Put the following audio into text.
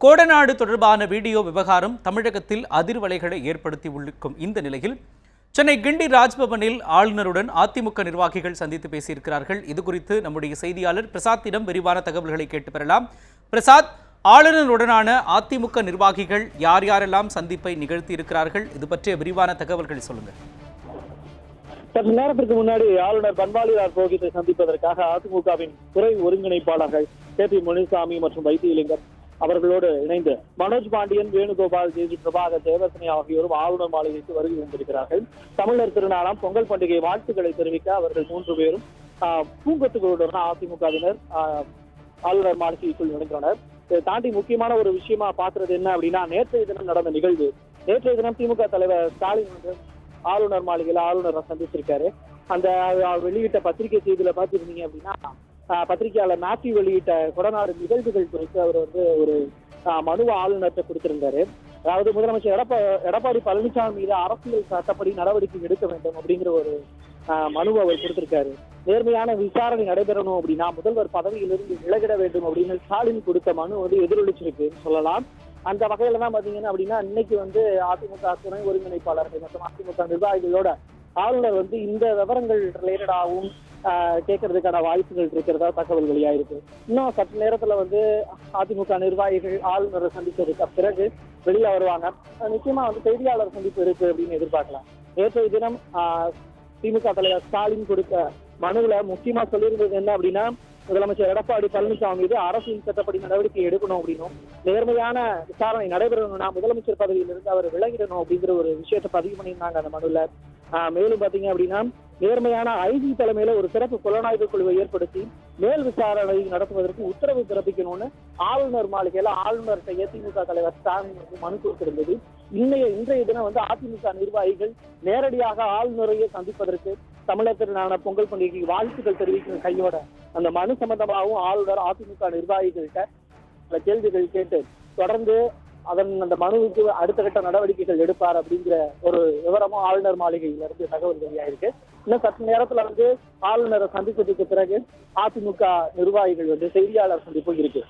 கோடநாடு தொடர்பான வீடியோ விவகாரம் தமிழகத்தில் அதிர்வலைகளை ஏற்படுத்தி உள்ளிருக்கும் இந்த நிலையில் சென்னை கிண்டி ராஜ்பவனில் ஆளுநருடன் அதிமுக நிர்வாகிகள் சந்தித்து பேசியிருக்கிறார்கள். இது குறித்து நம்முடைய செய்தியாளர் பிரசாத்திடம் விரிவான தகவல்களை கேட்டு பெறலாம். பிரசாத் ஆளுநருடனான அதிமுக நிர்வாகிகள் யார் யாரெல்லாம் சந்திப்பை நிகழ்த்தி இருக்கிறார்கள் இது பற்றிய விரிவான தகவல்கள் சொல்லுங்க சற்று நேரத்திற்கு முன்னாடி ஆளுநர் பன்வாரிலால் புரோஹித்தை சந்திப்பதற்காக அதிமுகவின் துறை ஒருங்கிணைப்பாளர்கள் கே பி முனிசாமி மற்றும் வைத்தியலிங்கம் அவர்களோடு இணைந்து மனோஜ் பாண்டியன் வேணுகோபால் ஜெயஜி பிரபாகர் தேவசனி ஆகியோரும் ஆளுநர் மாளிகைக்கு வருகை வந்திருக்கிறார்கள் தமிழர் திருநாளாம் பொங்கல் பண்டிகை வாழ்த்துக்களை தெரிவிக்க அவர்கள் மூன்று பேரும் ஆஹ், பூங்கொத்துகளுடன் அதிமுகவினர் ஆளுநர் மாளிகைக்குள் நுழைந்தனர். இதை தாண்டி முக்கியமான ஒரு விஷயமா பாக்குறது என்ன அப்படின்னா நேற்றைய தினம் நடந்த நிகழ்வு. நேற்றைய தினம் திமுக தலைவர் ஸ்டாலின் வந்து ஆளுநர் மாளிகையில ஆளுநரை சந்திச்சிருக்காரு. அந்த வெளியிட்ட பத்திரிகை செய்தியில பாத்திருந்தீங்க அப்படின்னா பத்திரிகையாளர் மேத்யூ வெளியிட்ட கொடநாடு நிகழ்வுகள் குறித்து அவர் வந்து ஒரு மனுவை ஆளுநர்கிட்ட கொடுத்திருந்தாரு. அதாவது முதலமைச்சர் எடப்பா எடப்பாடி பழனிசாமி மீது அரசியல் சட்டப்படி நடவடிக்கை எடுக்க வேண்டும் அப்படிங்கிற ஒரு மனுவை அவர் கொடுத்திருக்காரு. நேர்மையான விசாரணை நடைபெறணும் அப்படின்னா முதல்வர் பதவியிலிருந்து விலகிட வேண்டும் அப்படின்னு ஸ்டாலின் கொடுத்த மனு வந்து எதிரொலிச்சிருக்குன்னு சொல்லலாம். அந்த வகையில தான் பாத்தீங்கன்னா அப்படின்னா இன்னைக்கு வந்து அதிமுக துணை ஒருங்கிணைப்பாளர்கள் மற்றும் அதிமுக நிர்வாகிகளோட ஆளுநர் வந்து இந்த விவரங்கள் ரிலேட்டடாகவும் கேட்கறதுக்கான வாய்ப்புகள் இருக்கிறதா தகவல் வெளியாயிருக்கு இன்னும் சற்று நேரத்துல வந்து அதிமுக நிர்வாகிகள் ஆளுநரை சந்திச்சதுக்கு பிறகு வெளியில வருவாங்க. நிச்சயமா வந்து செய்தியாளர் சந்திப்பு இருக்கு அப்படின்னு எதிர்பார்க்கலாம். நேற்றைய தினம் திமுக தலைவர் ஸ்டாலின் கொடுத்த மனுவில் முக்கியமா சொல்லியிருந்தது என்ன அப்படின்னா முதலமைச்சர் எடப்பாடி பழனிசாமி மீது அரசின் சட்டப்படி நடவடிக்கை எடுக்கணும் அப்படின்னும் நேர்மையான விசாரணை நடைபெறணும்னா முதலமைச்சர் பதவியிலிருந்து அவர் விலகிடணும் அப்படிங்கிற ஒரு விஷயத்தை பதிவு பண்ணியிருந்தாங்க அந்த மனுல. மேலும் பாத்தீங்க அப்படின்னா நேர்மையான ஐஜி தலைமையில ஒரு சிறப்பு புலனாய்வு குழுவை ஏற்படுத்தி மேல் விசாரணை நடத்துவதற்கு உத்தரவு பிறப்பிக்கணும்னு ஆளுநர் மாளிகையில ஆளுநர் திமுக தலைவர் ஸ்டாலின் மனு கொடுத்திருந்தது. இன்னைய இன்றைய தினம் வந்து அதிமுக நிர்வாகிகள் நேரடியாக ஆளுநரையே சந்திப்பதற்கு தமிழகத்திலான பொங்கல் பண்டிகைக்கு வாழ்த்துக்கள் தெரிவிக்கிற கையோட அந்த மனு சம்பந்தமாகவும் ஆளுநர் அதிமுக நிர்வாகிகள்கிட்ட சில கேள்விகள் கேட்டு தொடர்ந்து அதன் அந்த மனுவுக்கு அடுத்த கட்ட நடவடிக்கைகள் எடுப்பார் அப்படிங்கிற ஒரு விவரமும் ஆளுநர் மாளிகையில இருந்து தகவல் வெளியாயிருக்கு. இன்னும் சற்று நேரத்துல வந்து ஆளுநரை சந்தித்ததுக்கு பிறகு அதிமுக நிர்வாகிகள் வந்து செய்தியாளர் சந்திப்பு இருக்கு.